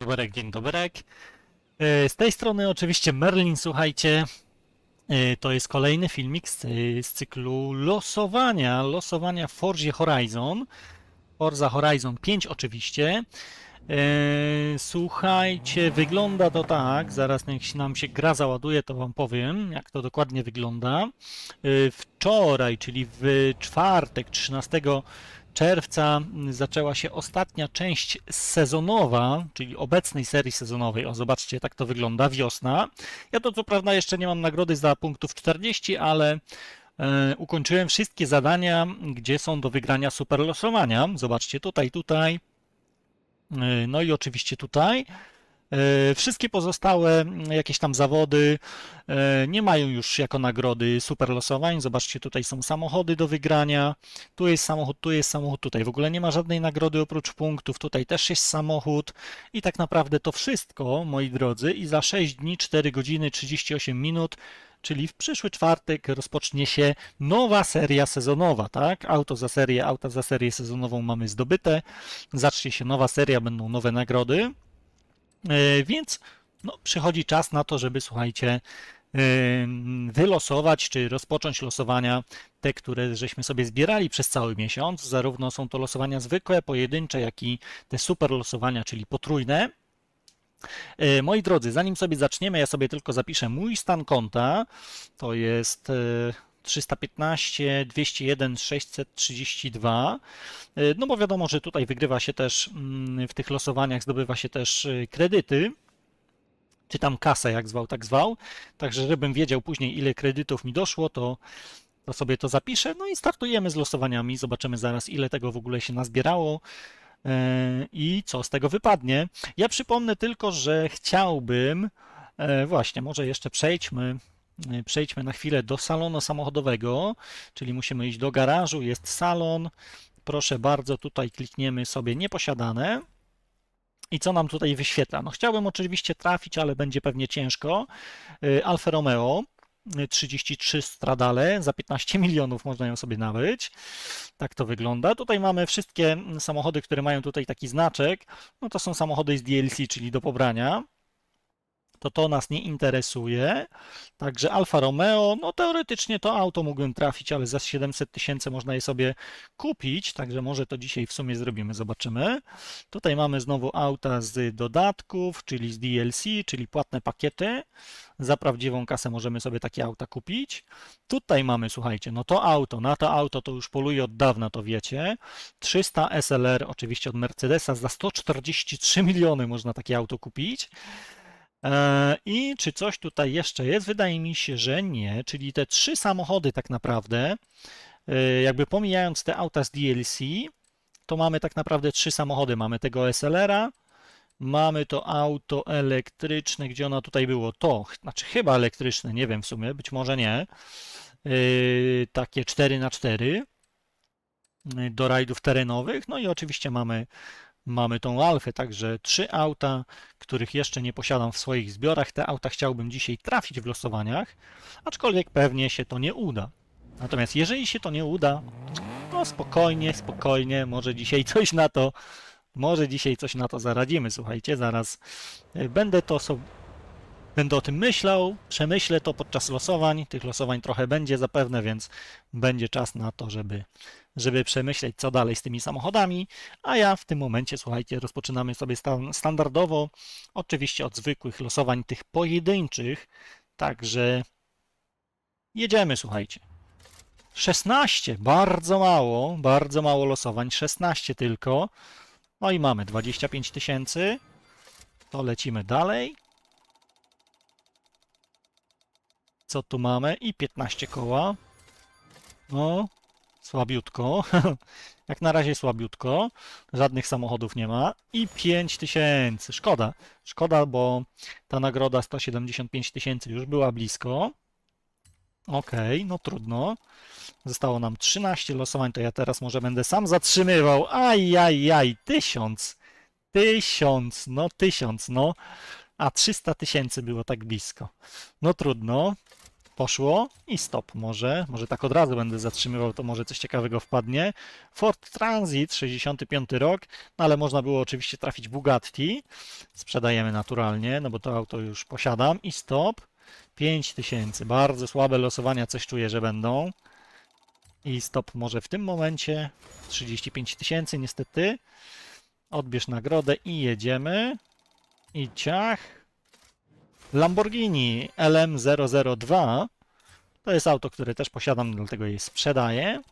Doberek, dzień doberek. E, Z tej strony oczywiście Merlin, słuchajcie. e, To jest kolejny filmik z, z cyklu losowania, losowania w Forzie Horizon. Forza Horizon 5 oczywiście. E, Słuchajcie, wygląda to tak, zaraz się nam się gra załaduje, to wam powiem, jak to dokładnie wygląda. E, Wczoraj, czyli w czwartek 13 czerwca m, zaczęła się ostatnia część sezonowa, czyli obecnej serii sezonowej. O, zobaczcie, tak to wygląda, wiosna. Ja to co prawda jeszcze nie mam nagrody za punktów 40, ale e, ukończyłem wszystkie zadania, gdzie są do wygrania super losowania. Zobaczcie, tutaj, tutaj. E, No i oczywiście tutaj. E, Wszystkie pozostałe mm, jakieś tam zawody e, nie mają już jako nagrody super losowań. Zobaczcie, tutaj są samochody do wygrania. Tu jest samochód, tu jest samochód, tutaj w ogóle nie ma żadnej nagrody oprócz punktów. Tutaj też jest samochód. I tak naprawdę to wszystko, moi drodzy. I za 6 dni, 4 godziny, 38 minut, czyli w przyszły czwartek rozpocznie się nowa seria sezonowa, tak? Auto za serię, auta za serię sezonową mamy zdobyte. Zacznie się nowa seria, będą nowe nagrody. E, Więc no, przychodzi czas na to, żeby słuchajcie, ym, wylosować czy rozpocząć losowania, te, które żeśmy sobie zbierali przez cały miesiąc. Zarówno są to losowania zwykłe, pojedyncze, jak i te super losowania, czyli potrójne. E, Moi drodzy, zanim sobie zaczniemy, ja sobie tylko zapiszę mój stan konta. To jest e, 315 201 632. E, No bo wiadomo, że tutaj wygrywa się też mm, w tych losowaniach, zdobywa się też e, kredyty. Czy tam kasę, jak zwał, tak zwał. Także, żebym wiedział później, ile kredytów mi doszło, to, to sobie to zapiszę. No i startujemy z losowaniami. Zobaczymy zaraz, ile tego w ogóle się nazbierało e, i co z tego wypadnie. Ja przypomnę tylko, że chciałbym, e, właśnie, może jeszcze przejdźmy, przejdźmy na chwilę do salonu samochodowego, czyli musimy iść do garażu, jest salon. Proszę bardzo, tutaj klikniemy sobie nieposiadane. I co nam tutaj wyświetla? No chciałbym oczywiście trafić, ale będzie pewnie ciężko. Y, Alfa Romeo y, 33 Stradale, za 15 milionów można ją sobie nabyć. Tak to wygląda. Tutaj mamy wszystkie mm, samochody, które mają tutaj taki znaczek. No to są samochody z DLC, czyli do pobrania. To to nas nie interesuje. Także Alfa Romeo, no teoretycznie to auto mógłbym trafić, ale za 700 tysięcy można je sobie kupić, także może to dzisiaj w sumie zrobimy, zobaczymy. Tutaj mamy znowu auta z dodatków, czyli z DLC, czyli płatne pakiety. Za prawdziwą kasę możemy sobie takie auta kupić. Tutaj mamy, słuchajcie, no to auto, na to auto to już poluje od dawna, to wiecie. 300 SLR, oczywiście od Mercedesa, za 143 miliony można takie auto kupić. E, I czy coś tutaj jeszcze jest? Wydaje mi się, że nie. Czyli te trzy samochody tak naprawdę, e, jakby pomijając te auta z DLC, to mamy tak naprawdę trzy samochody. Mamy tego SLR-a, mamy to auto elektryczne, gdzie ono tutaj było? To, znaczy chyba elektryczne, nie wiem w sumie, być może nie. E, Takie 4x4 e, do rajdów terenowych. No i oczywiście mamy Mamy tą Alfę, także trzy auta, których jeszcze nie posiadam w swoich zbiorach. Te auta chciałbym dzisiaj trafić w losowaniach, aczkolwiek pewnie się to nie uda. Natomiast jeżeli się to nie uda, no spokojnie, spokojnie, może dzisiaj coś na to, może dzisiaj coś na to zaradzimy. Słuchajcie, zaraz y, będę to sobie, będę o tym myślał, przemyślę to podczas losowań. Tych losowań trochę będzie zapewne, więc będzie czas na to, żeby żeby przemyśleć, co dalej z tymi samochodami. A ja w tym momencie, słuchajcie, rozpoczynamy sobie stan- standardowo, oczywiście od zwykłych losowań tych pojedynczych. Także jedziemy, słuchajcie. 16, bardzo mało, bardzo mało losowań, 16 tylko. No i mamy 25 tysięcy. To lecimy dalej. Co tu mamy? I 15 koła. No, Słabiutko. Jak na razie słabiutko. Żadnych samochodów nie ma. I 5 tysięcy. Szkoda. Szkoda, bo ta nagroda 175 tysięcy już była blisko. Okej, no trudno. Zostało nam 13 losowań, to ja teraz może będę sam zatrzymywał. Aj, aj, aj, tysiąc. Tysiąc, no tysiąc, no. A 300 tysięcy było tak blisko. No trudno. Poszło i stop może. Może tak od razu będę zatrzymywał, to może coś ciekawego wpadnie. Ford Transit, 65 rok, no ale można było oczywiście trafić Bugatti. Sprzedajemy naturalnie, no bo to auto już posiadam. I stop. 5000. Bardzo słabe losowania, coś czuję, że będą. I stop może w tym momencie. 35 tysięcy niestety. Odbierz nagrodę i jedziemy. I ciach. Lamborghini LM002. To jest auto, które też posiadam, dlatego je sprzedaję.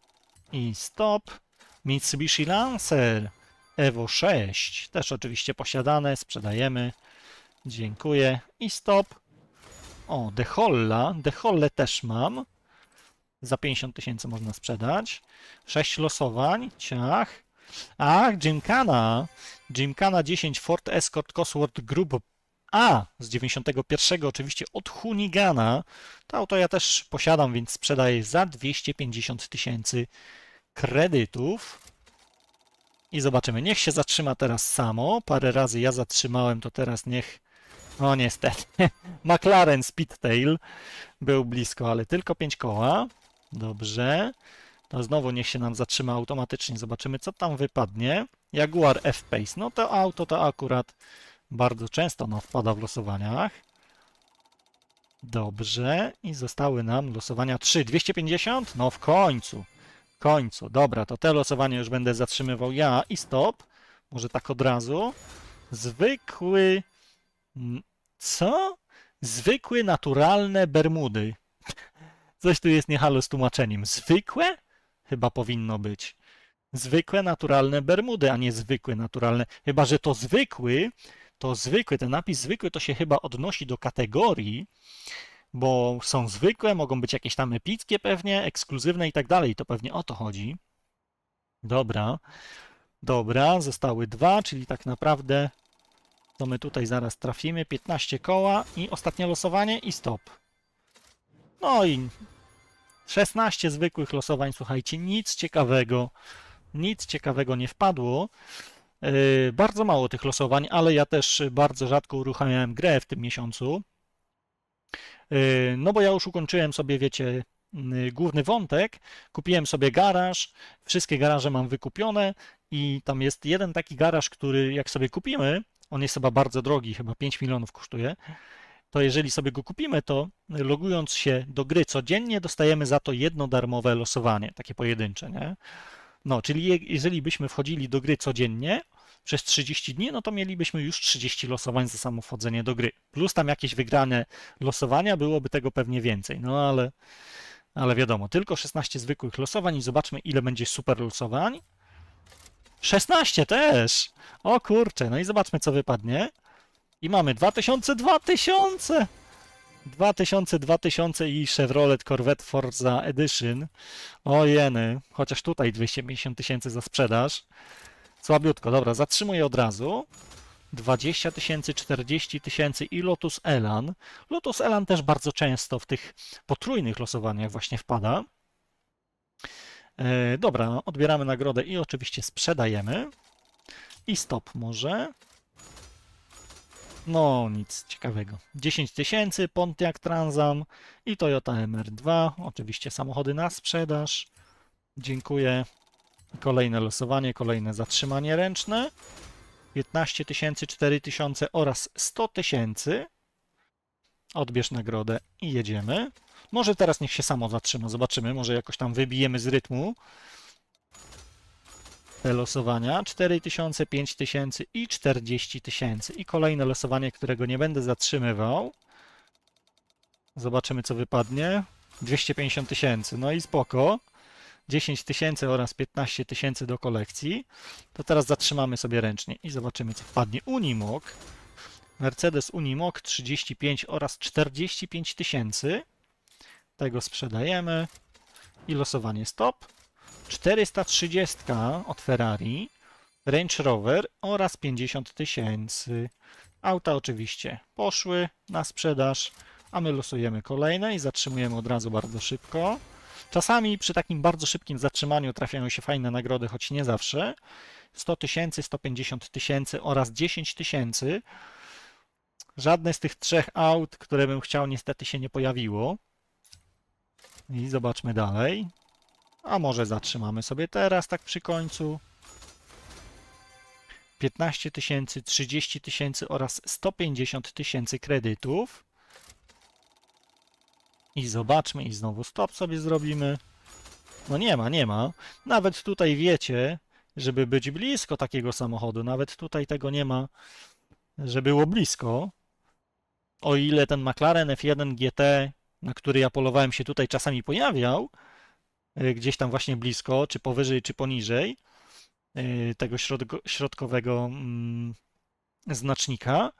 I stop. Mitsubishi Lancer Evo 6. Też oczywiście posiadane, sprzedajemy. Dziękuję. I stop. O, Deholla. Deholle też mam. Za 50 tysięcy można sprzedać. 6 losowań. Ciach. Ach, Gymkhana. Gymkhana 10 Ford Escort Cosworth Group A z 91 oczywiście od Hunigana. To auto ja też posiadam, więc sprzedaję za 250 tysięcy kredytów. I zobaczymy. Niech się zatrzyma teraz samo. Parę razy ja zatrzymałem, to teraz niech. No niestety. McLaren Speedtail był blisko, ale tylko 5 koła. Dobrze. To znowu niech się nam zatrzyma automatycznie. Zobaczymy, co tam wypadnie. Jaguar F-Pace. No to auto to akurat bardzo często no, wpada w losowaniach. Dobrze. I zostały nam losowania 3. 250? No w końcu. W końcu. Dobra, to te losowania już będę zatrzymywał ja. I stop. Może tak od razu. Zwykły... Mm, Co? Zwykły, naturalne Bermudy. Coś tu jest niehalo z tłumaczeniem. Zwykłe? Chyba powinno być. Zwykłe, naturalne Bermudy, a nie zwykłe, naturalne. Chyba, że to zwykły, to zwykły, ten napis zwykły to się chyba odnosi do kategorii, bo są zwykłe, mogą być jakieś tam epickie pewnie, ekskluzywne i tak dalej. To pewnie o to chodzi. Dobra. Dobra, zostały dwa, czyli tak naprawdę to my tutaj zaraz trafimy. 15 koła i ostatnie losowanie i stop. No i 16 zwykłych losowań, słuchajcie, nic ciekawego, nic ciekawego nie wpadło. Yy, bardzo mało tych losowań, ale ja też bardzo rzadko uruchamiałem grę w tym miesiącu. Yy, no bo ja już ukończyłem sobie, wiecie, yy, główny wątek, kupiłem sobie garaż, wszystkie garaże mam wykupione i tam jest jeden taki garaż, który jak sobie kupimy, on jest chyba bardzo drogi, chyba 5 milionów kosztuje, to jeżeli sobie go kupimy, to logując się do gry codziennie, dostajemy za to jedno darmowe losowanie, takie pojedyncze, nie? No, czyli je- jeżeli byśmy wchodzili do gry codziennie przez 30 dni, no to mielibyśmy już 30 losowań za samo wchodzenie do gry. Plus tam jakieś wygrane losowania, byłoby tego pewnie więcej, no ale, ale wiadomo, tylko 16 zwykłych losowań i zobaczmy ile będzie super losowań. 16 też! O kurczę, no i zobaczmy co wypadnie. I mamy 2000, 2000! 2000, 2000 i Chevrolet Corvette Forza Edition. O jeny, chociaż tutaj 250 tysięcy za sprzedaż. Słabiutko, dobra, zatrzymuję od razu. 20 tysięcy, 40 tysięcy i Lotus Elan. Lotus Elan też bardzo często w tych potrójnych losowaniach właśnie wpada. E, dobra, odbieramy nagrodę i oczywiście sprzedajemy. I stop może. No, nic ciekawego. 10 tysięcy, Pontiac Transam i Toyota MR2. Oczywiście samochody na sprzedaż. Dziękuję. Kolejne losowanie, kolejne zatrzymanie ręczne. 15 tysięcy, 4 tysiące oraz 100 tysięcy. Odbierz nagrodę i jedziemy. Może teraz niech się samo zatrzyma, zobaczymy. Może jakoś tam wybijemy z rytmu losowania. 4000, 5000 i 40 tysięcy. I kolejne losowanie, którego nie będę zatrzymywał. Zobaczymy, co wypadnie. 250 tysięcy. No i spoko. 10 tysięcy oraz 15 tysięcy do kolekcji. To teraz zatrzymamy sobie ręcznie i zobaczymy, co wpadnie. Unimog. Mercedes Unimog 35 oraz 45 tysięcy. Tego sprzedajemy. I losowanie stop. 430 od Ferrari, Range Rover oraz 50 tysięcy. Auta oczywiście poszły na sprzedaż, a my losujemy kolejne i zatrzymujemy od razu bardzo szybko. Czasami przy takim bardzo szybkim zatrzymaniu trafiają się fajne nagrody, choć nie zawsze. 100 tysięcy, 150 tysięcy oraz 10 tysięcy. Żadne z tych trzech aut, które bym chciał, niestety się nie pojawiło. I zobaczmy dalej. A może zatrzymamy sobie teraz, tak przy końcu. 15 tysięcy, 30 tysięcy oraz 150 tysięcy kredytów. I zobaczmy, i znowu stop sobie zrobimy. No nie ma, nie ma. Nawet tutaj wiecie, żeby być blisko takiego samochodu, nawet tutaj tego nie ma, że było blisko. O ile ten McLaren F1 GT, na który ja polowałem się tutaj czasami pojawiał, gdzieś tam właśnie blisko, czy powyżej, czy poniżej y, tego środko- środkowego mm, znacznika,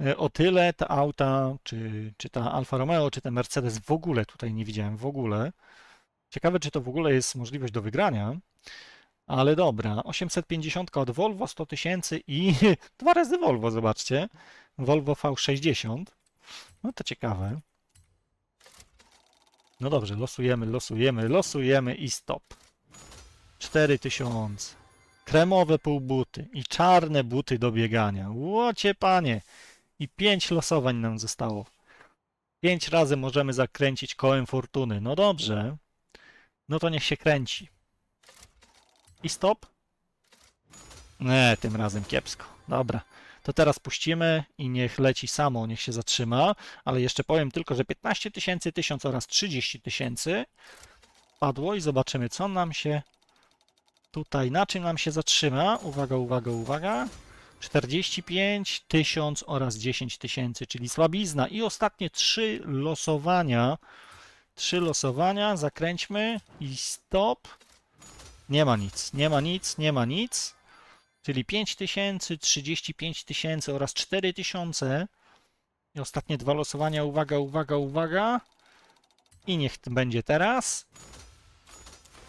y, o tyle te auta, czy, czy ta Alfa Romeo, czy ten Mercedes w ogóle tutaj nie widziałem, w ogóle. Ciekawe, czy to w ogóle jest możliwość do wygrania. Ale dobra, 850 od Volvo 100 tysięcy i dwa razy Volvo, zobaczcie. Volvo V60. No to ciekawe. No dobrze, losujemy, losujemy, losujemy i stop. 4000. Kremowe półbuty i czarne buty do biegania. Łocie panie. I 5 losowań nam zostało. 5 razy możemy zakręcić kołem fortuny. No dobrze. No to niech się kręci. I stop. Nie, tym razem kiepsko. Dobra. To teraz puścimy i niech leci samo, niech się zatrzyma. Ale jeszcze powiem tylko, że 15 tysięcy, 1000 oraz 30 tysięcy padło i zobaczymy, co nam się tutaj, na czym nam się zatrzyma. Uwaga, uwaga, uwaga. 45, 1000 oraz 10 tysięcy, czyli słabizna. I ostatnie trzy losowania. Trzy losowania, zakręćmy i stop. Nie ma nic, nie ma nic, nie ma nic. Czyli 5000, 35 tysięcy oraz 4000. I ostatnie dwa losowania. Uwaga, uwaga, uwaga. I niech będzie teraz.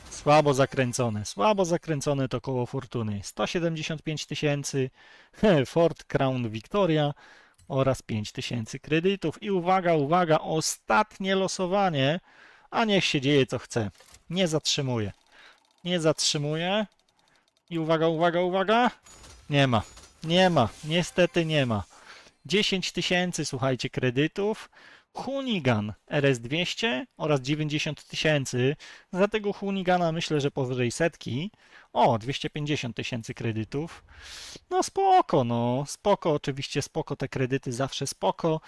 Słabo zakręcone, słabo zakręcone to koło fortuny. 175 tysięcy, Ford Crown Victoria oraz 5 tysięcy kredytów. I uwaga, uwaga, ostatnie losowanie, a niech się dzieje co chce. Nie zatrzymuje. Nie zatrzymuje. I uwaga, uwaga, uwaga. Nie ma. Nie ma. Niestety nie ma. 10 tysięcy, słuchajcie, kredytów. Hunigan RS200 oraz 90 tysięcy. Za tego Hunigana myślę, że powyżej setki. O, 250 tysięcy kredytów. No spoko, no spoko, oczywiście spoko, te kredyty zawsze spoko,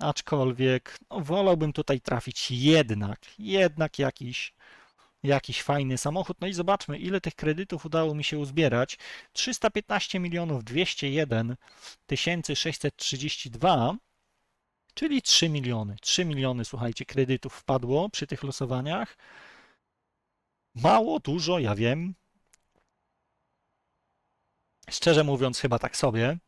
aczkolwiek no, wolałbym tutaj trafić jednak, jednak jakiś, jakiś fajny samochód. No i zobaczmy, ile tych kredytów udało mi się uzbierać. 315 milionów 201 tysięcy 632 czyli 3 miliony. 3 miliony, słuchajcie, kredytów wpadło przy tych losowaniach. Mało, dużo, ja wiem. Szczerze mówiąc, chyba tak sobie.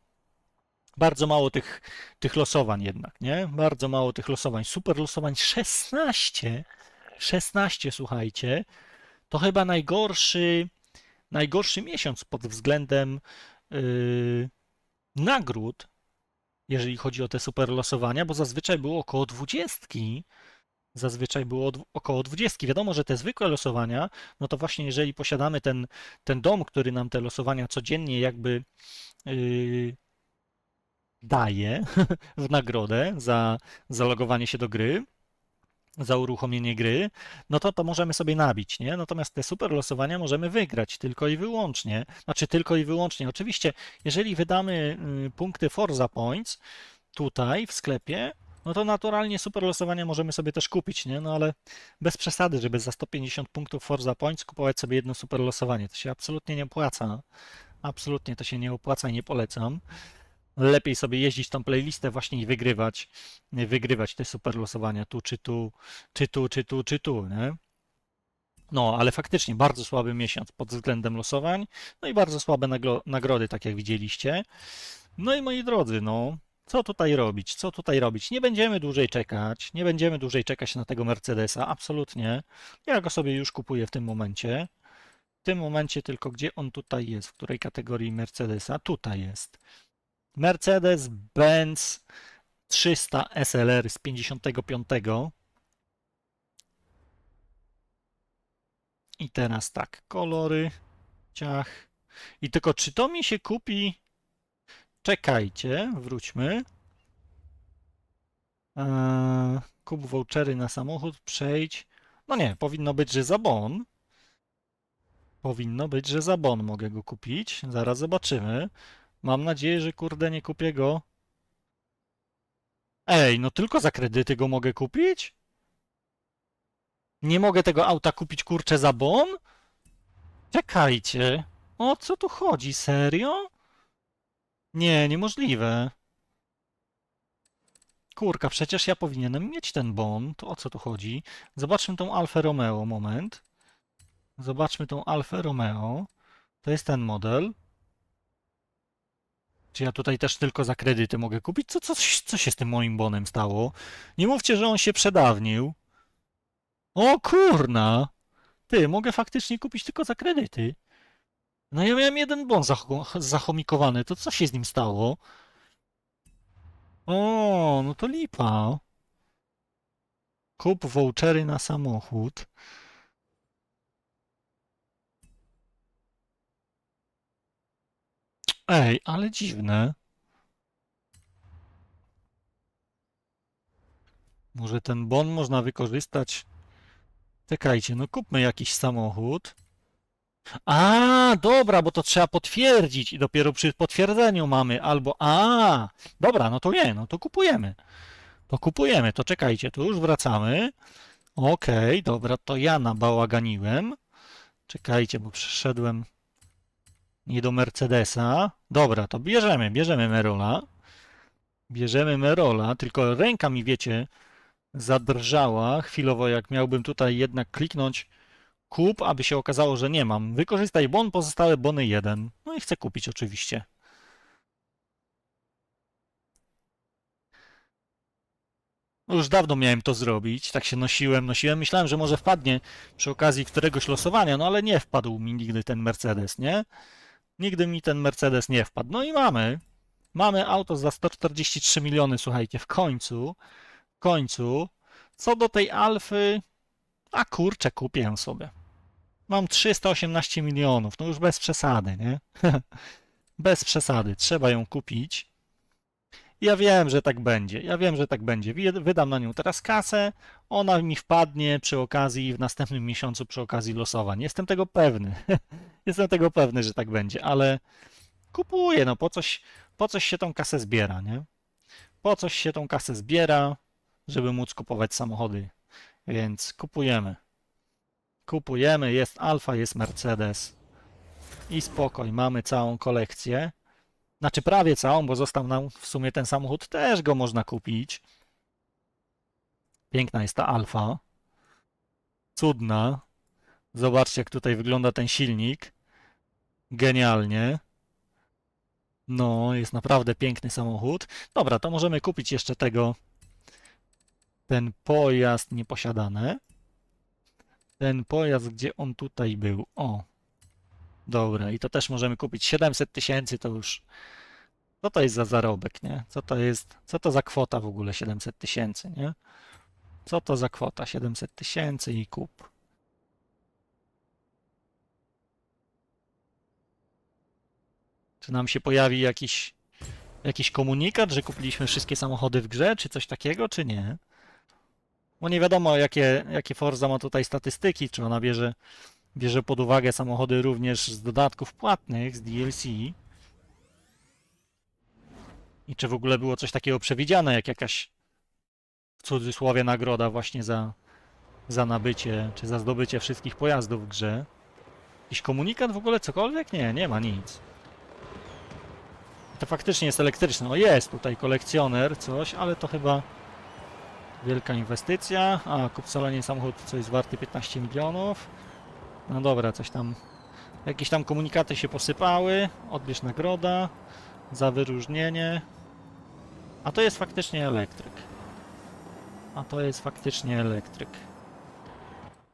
Bardzo mało tych, tych losowań jednak, nie? Bardzo mało tych losowań. Super losowań 16. 16, słuchajcie. To chyba najgorszy, najgorszy miesiąc pod względem yy, nagród, jeżeli chodzi o te super losowania, bo zazwyczaj było około 20. Zazwyczaj było około 20. Wiadomo, że te zwykłe losowania, no to właśnie jeżeli posiadamy ten, ten dom, który nam te losowania codziennie jakby yy, daje w nagrodę za zalogowanie się do gry, za uruchomienie gry, no to to możemy sobie nabić, nie? Natomiast te super losowania możemy wygrać tylko i wyłącznie. Znaczy tylko i wyłącznie. Oczywiście, jeżeli wydamy y, punkty Forza Points tutaj w sklepie, no to naturalnie super losowania możemy sobie też kupić, nie? No ale bez przesady, żeby za 150 punktów Forza Points kupować sobie jedno super losowanie. To się absolutnie nie opłaca. Absolutnie to się nie opłaca i nie polecam. Lepiej sobie jeździć tą playlistę właśnie i wygrywać, wygrywać te super losowania tu, czy tu, czy tu, czy tu, czy tu, nie? No, ale faktycznie bardzo słaby miesiąc pod względem losowań, no i bardzo słabe nagrody, tak jak widzieliście. No i moi drodzy, no, co tutaj robić? Co tutaj robić? Nie będziemy dłużej czekać, nie będziemy dłużej czekać na tego Mercedesa, absolutnie. Ja go sobie już kupuję w tym momencie. W tym momencie tylko, gdzie on tutaj jest, w której kategorii Mercedesa? Tutaj jest. Mercedes-Benz 300 SLR z 55. I teraz tak, kolory, ciach. I tylko czy to mi się kupi? Czekajcie, wróćmy. Eee, kup vouchery na samochód, przejdź. No nie, powinno być, że za bon. Powinno być, że za bon mogę go kupić. Zaraz zobaczymy. Mam nadzieję, że kurde nie kupię go. Ej, no tylko za kredyty go mogę kupić? Nie mogę tego auta kupić kurczę za bon? Czekajcie. O co tu chodzi? Serio? Nie, niemożliwe. Kurka, przecież ja powinienem mieć ten bon. To o co tu chodzi? Zobaczmy tą Alfa Romeo, moment. Zobaczmy tą Alfa Romeo. To jest ten model. Czy ja tutaj też tylko za kredyty mogę kupić? Co, co, co się z tym moim bonem stało? Nie mówcie, że on się przedawnił. O kurna! Ty, mogę faktycznie kupić tylko za kredyty. No ja miałem jeden bon zach- zachomikowany, to co się z nim stało? O, no to lipa. Kup vouchery na samochód. Ej, ale dziwne. Może ten bon można wykorzystać. Czekajcie, no kupmy jakiś samochód. A, dobra, bo to trzeba potwierdzić i dopiero przy potwierdzeniu mamy albo a, dobra, no to nie, no to kupujemy. To kupujemy, to czekajcie, tu już wracamy. Okej, dobra, to ja nabałaganiłem. Czekajcie, bo przeszedłem nie do Mercedesa. Dobra, to bierzemy, bierzemy Merola. Bierzemy Merola, tylko ręka mi, wiecie, zadrżała chwilowo, jak miałbym tutaj jednak kliknąć kup, aby się okazało, że nie mam. Wykorzystaj bon, pozostałe bony 1. No i chcę kupić oczywiście. No Już dawno miałem to zrobić, tak się nosiłem, nosiłem. Myślałem, że może wpadnie przy okazji któregoś losowania, no ale nie wpadł mi nigdy ten Mercedes, nie? Nigdy mi ten Mercedes nie wpadł. No i mamy. Mamy auto za 143 miliony, słuchajcie, w końcu. W końcu. Co do tej Alfy, a kurczę, kupię ją sobie. Mam 318 milionów, no już bez przesady, nie? bez przesady, trzeba ją kupić. Ja wiem, że tak będzie. Ja wiem, że tak będzie. Wydam na nią teraz kasę, ona mi wpadnie przy okazji w następnym miesiącu przy okazji losowań. Jestem tego pewny. Jestem tego pewny, że tak będzie, ale kupuję, no po coś, po coś się tą kasę zbiera, nie? Po coś się tą kasę zbiera, żeby móc kupować samochody. Więc kupujemy. Kupujemy, jest Alfa, jest Mercedes. I spokoj, mamy całą kolekcję. Znaczy prawie całą, bo został nam w sumie ten samochód, też go można kupić. Piękna jest ta Alfa. Cudna. Zobaczcie, jak tutaj wygląda ten silnik. Genialnie. No, jest naprawdę piękny samochód. Dobra, to możemy kupić jeszcze tego. Ten pojazd nieposiadany. Ten pojazd, gdzie on tutaj był. O. Dobra, i to też możemy kupić 700 tysięcy, to już. Co to jest za zarobek, nie? Co to jest, co to za kwota w ogóle 700 tysięcy, nie? Co to za kwota 700 tysięcy i kup. Czy nam się pojawi jakiś, jakiś komunikat, że kupiliśmy wszystkie samochody w grze, czy coś takiego, czy nie? Bo nie wiadomo, jakie, jakie Forza ma tutaj statystyki, czy ona bierze, bierze pod uwagę samochody również z dodatków płatnych, z DLC. I czy w ogóle było coś takiego przewidziane, jak jakaś w cudzysłowie nagroda właśnie za, za nabycie, czy za zdobycie wszystkich pojazdów w grze. Jakiś komunikat w ogóle, cokolwiek? Nie, nie ma nic. To faktycznie jest elektryczne. O, jest tutaj kolekcjoner, coś, ale to chyba wielka inwestycja. A, kup w salonie samochód, co jest warty 15 milionów. No dobra, coś tam. Jakieś tam komunikaty się posypały. Odbierz nagroda za wyróżnienie. A to jest faktycznie elektryk. A to jest faktycznie elektryk.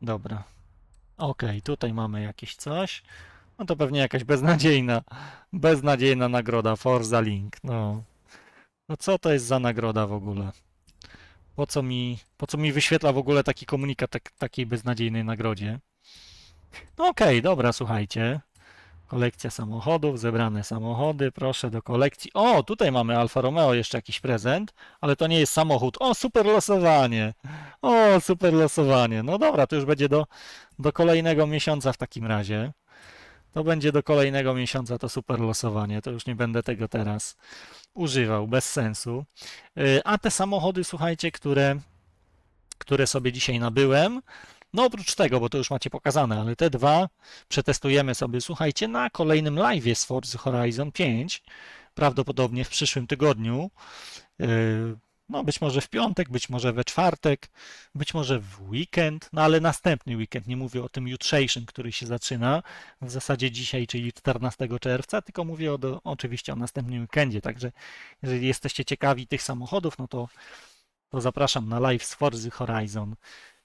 Dobra. Okej, tutaj mamy jakieś coś. No to pewnie jakaś beznadziejna, beznadziejna nagroda Forza Link. No. No co to jest za nagroda w ogóle? Po co mi, po co mi wyświetla w ogóle taki komunikat tak, takiej beznadziejnej nagrodzie? No okej, dobra, słuchajcie. Kolekcja samochodów, zebrane samochody, proszę do kolekcji. O, tutaj mamy Alfa Romeo, jeszcze jakiś prezent, ale to nie jest samochód. O, super losowanie. O, super losowanie. No dobra, to już będzie do, do kolejnego miesiąca w takim razie. To będzie do kolejnego miesiąca to super losowanie. To już nie będę tego teraz używał, bez sensu. Y, A te samochody, słuchajcie, które, które sobie dzisiaj nabyłem, no oprócz tego, bo to już macie pokazane, ale te dwa przetestujemy sobie, słuchajcie, na kolejnym live z Forza Horizon 5, prawdopodobnie w przyszłym tygodniu. Yy, No, być może w piątek, być może we czwartek, być może w weekend, no ale następny weekend. Nie mówię o tym jutrzejszym, który się zaczyna w zasadzie dzisiaj, czyli 14 czerwca, tylko mówię o, oczywiście o następnym weekendzie. Także jeżeli jesteście ciekawi tych samochodów, no to, to zapraszam na live z Forza Horizon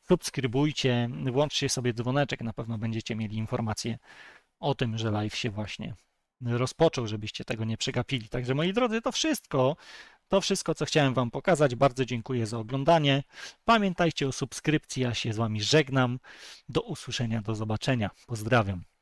subskrybujcie, włączcie sobie dzwoneczek, na pewno będziecie mieli informacje o tym, że live się właśnie rozpoczął, żebyście tego nie przegapili. Także moi drodzy, to wszystko. To wszystko, co chciałem Wam pokazać. Bardzo dziękuję za oglądanie. Pamiętajcie o subskrypcji. Ja się z Wami żegnam. Do usłyszenia, do zobaczenia. Pozdrawiam.